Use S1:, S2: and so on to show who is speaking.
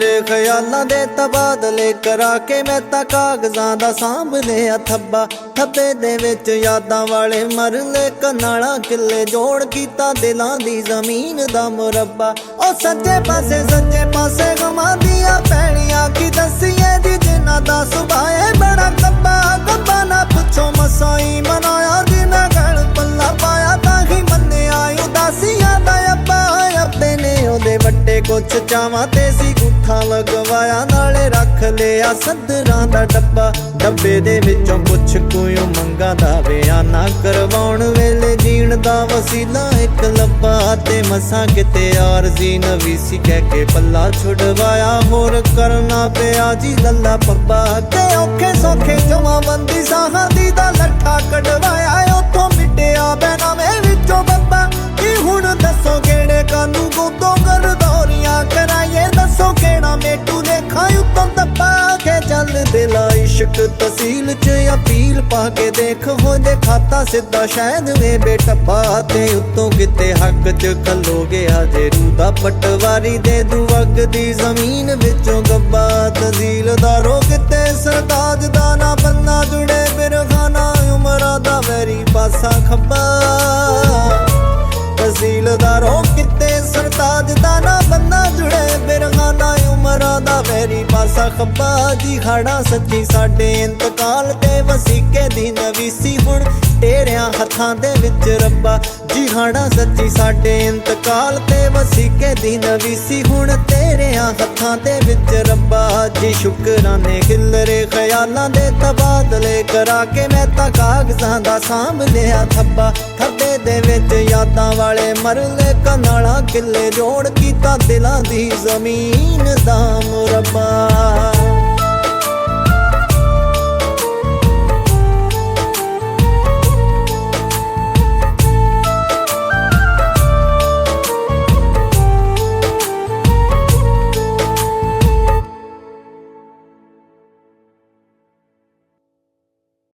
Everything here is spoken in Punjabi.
S1: ਰੇ ਦਾ ਖਿਆਲਾਂ ਦੇ ਤਬਾਦਲੇ ਕਰਾ ਕੇ ਮੈਂ ਤਾਂ ਕਾਗਜ਼ਾਂ ਦਾ ਸਾਂਭ ਲਿਆ ਥੱਬਾ। ਥੱਬੇ ਦੇ ਵਿੱਚ ਯਾਦਾਂ ਵਾਲੇ ਮਰਲੇ ਕਨਾਲਾ ਕਿੱਲੇ ਜੋੜ ਕੀਤਾ ਦਿਲਾਂ ਦੀ ਜ਼ਮੀਨ ਦਾ ਮੁਰੱਬਾ। ਉਹ ਸੱਜੇ ਪਾਸੇ ਸੱਜੇ ਪਾਸੇ ਗਮਾਂ ਦੀਆਂ ਪੈਣੀਆਂ ਕੀ ਦਸੀਏ ਦੀ ਜਿਨ੍ਹਾਂ ਦਾ ਵੱਡੇ ਕੁਛ ਚਾਵਾਂ ਤੇ ਸੀ ਗੁੱਠਾ ਲਗਵਾਇਆ, ਨਾਲੇ ਰੱਖ ਲਿਆ ਸੱਦਰਾਂ ਦਾ ਡੱਬਾ। ਡੱਬੇ ਦੇ ਵਿੱਚੋਂ ਪੁੱਛ ਕੋਈ ਮੰਗਾ ਦਾ ਬਿਆਨਾ ਕਰਵਾਉਣ ਵੇਲੇ ਜੀਣ ਦਾ ਵਸੀਲਾ ਇੱਕ ਲੱਭਾ ਤੇ ਮਸਾਂ ਕਿਤੇ ਆਰਜ਼ੀ ਨਵੀਂ ਸੀ ਕਹਿ ਕੇ ਪੱਲਾ ਛੁਡਵਾਇਆ। ਹੋਰ ਕਰਨਾ ਪਿਆ ਜੀ ਲੱਲਾ ਪੱਬਾ ਤੇ ਔਖੇ ਸੌਖੇ ਜਮਾ ਬੰਦੀ ਸਾਹਾਂ ਦੀ ਦਾ ਲੱਠਾ ਕਢਵਾਇਆ। ਉੱਥੋਂ ਮਿਟਿਆ ਬੈਨਾਮੇ ਕੇ ਚੱਲ ਇਸ਼ਕ ਤਸੀਲ ਚ ਅਪੀਲ ਪਾ ਕੇ ਦੇਖ, ਹੋ ਜੇ ਖਾਤਾ ਸਿੱਧਾ ਸ਼ਾਇਦ ਵੇ ਬੇਟੱਬਾ ਤੇ ਉੱਤੋਂ ਕਿਤੇ ਹੱਕ ਚ ਖਲੋਗੇ ਜੇ ਰੂ ਦਾ ਪਟਵਾਰੀ ਦੇ ਦੂ ਅੱਗ ਦੀ ਜ਼ਮੀਨ ਵਿੱਚੋਂ ਗੱਬਾ ਤਜ਼ੀਲਦਾਰੋ ਕਿਤੇ ਸਰਤਾਜ ਦਾ ਨਾ ਬੰਨਾ ਜੁੜੇ ਬਿਰਖਾਨਾ, ਉਮਰਾਂ ਦਾ ਵੈਰੀ ਪਾਸਾ ਖੱਬਾ। ਖੱਬਾ ਜੀ ਖਾੜਾ ਸੱਚੀ ਸਾਡੇ ਇੰਤਕਾਲ ਤੇ ਵਸੀਕੇ ਦੀ ਨਵੀਸੀ ਹੁਣ। ਤੇਰਿਆਂ ਹੱਥਾਂ ਦੇ ਵਿੱਚ ਰੱਬਾ। ਜੀ ਸੱਚੀ ਸਾਡੇ ਇੰਤਕਾਲ ਤੇ ਵਸੀਕੇ ਦੀ ਨਵੀਸੀ ਹੁਣ ਤੇਰਿਆਂ ਹੱਥਾਂ ਦੇ ਵਿੱਚ ਰੱਬਾ। ਜੀ ਸ਼ੁਕਰਾਨੇ ਖਿਲਰੇ ਖਿਆਲਾਂ ਦੇ ਤਬਾਦਲੇ ਕਰਾ ਕੇ ਮੈਂ ਤਾਂ ਕਾਗਜ਼ਾਂ ਦਾ ਸਾਂਭ ਲਿਆ ਥੱਬਾ। ਥੱਬੇ ਦੇ ਵਿੱਚ ਯਾਦਾਂ ਵਾਲੇ ਮਰਲੇ ਕਨਾਲਾ ਕਿੱਲੇ ਜੋੜ ਕੀਤਾ ਦਿਲਾਂ ਦੀ ਜ਼ਮੀਨ ਦਾ ਮੁਰੱਬਾ।